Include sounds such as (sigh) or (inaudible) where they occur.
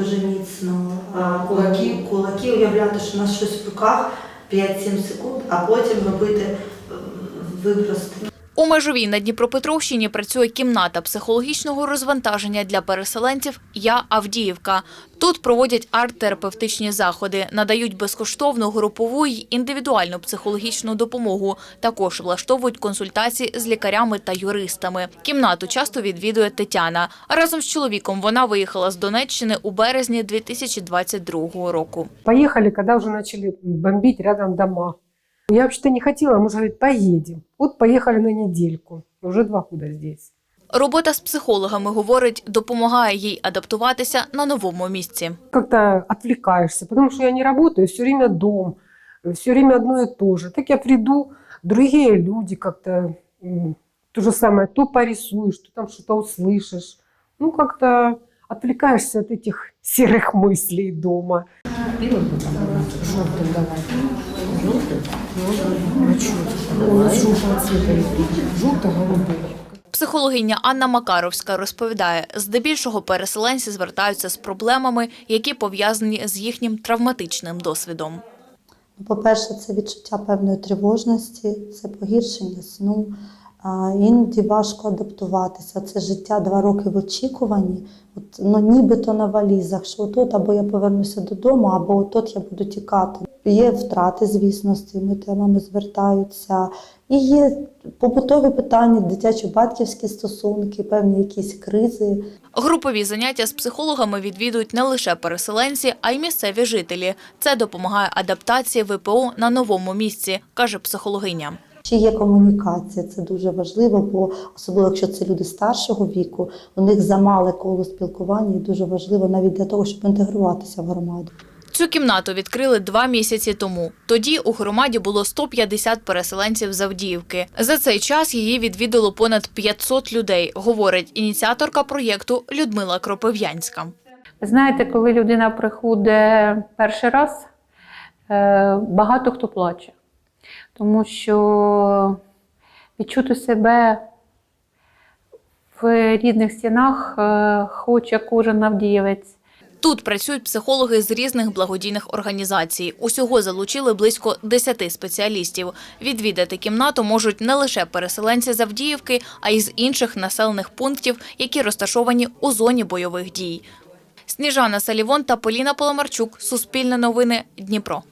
дуже міцно кулаки, кулаки уявляти, що у нас щось в руках 5-7 секунд, а потім робити випрости. У межовій на Дніпропетровщині працює кімната психологічного розвантаження для переселенців Я Авдіївка. Тут проводять арт-терапевтичні заходи, надають безкоштовну групову й індивідуальну психологічну допомогу. Також влаштовують консультації з лікарями та юристами. Кімнату часто відвідує Тетяна. Разом з чоловіком вона виїхала з Донеччини у березні 2022 року. Поехали, когда уже начали бомбить рядом дома. Я вообще-то не хотела, муж говорит, поедем. Вот поехали на недельку. Уже два года здесь. Робота з психологами, говорить, допомагає їй адаптуватися на новому місці. Как-то отвлекаешься, потому что я не работаю, все время дом, все время одно и то же. Так я приду, другие люди как-то м, то же самое, то порисуешь, то там что-то услышишь. Ну, как-то отвлекаешься от этих (laughs) серых мыслей дома. Нас желтого цвета есть. Желто-голубой. Психологиня Анна Макаровська розповідає, здебільшого переселенці звертаються з проблемами, які пов'язані з їхнім травматичним досвідом. Ну, По-перше, це відчуття певної тривожності, це погіршення сну. Іноді важко адаптуватися. Це життя два роки в очікуванні, от, ну, нібито на валізах, що отут або я повернуся додому, або отут я буду тікати. Є втрати, звісно, з цими темами звертаються. І є побутові питання, дитячо-батьківські стосунки, певні якісь кризи. Групові заняття з психологами відвідують не лише переселенці, а й місцеві жителі. Це допомагає адаптації ВПО на новому місці, каже психологиня. Чи є комунікація? Це дуже важливо, бо особливо якщо це люди старшого віку, у них замале коло спілкування і дуже важливо навіть для того, щоб інтегруватися в громаду. Цю кімнату відкрили два місяці тому. Тоді у громаді було 150 переселенців з Авдіївки. За цей час її відвідало понад 500 людей, говорить ініціаторка проєкту Людмила Кропив'янська. Знаєте, коли людина приходить перший раз, е, багато хто плаче, тому що відчути себе в рідних стінах е, хоче кожен авдієвець. Тут працюють психологи з різних благодійних організацій. Усього залучили близько 10 спеціалістів. Відвідати кімнату можуть не лише переселенці з Авдіївки, а й з інших населених пунктів, які розташовані у зоні бойових дій. Сніжана Салівон та Поліна Поломарчук. Суспільне новини. Дніпро.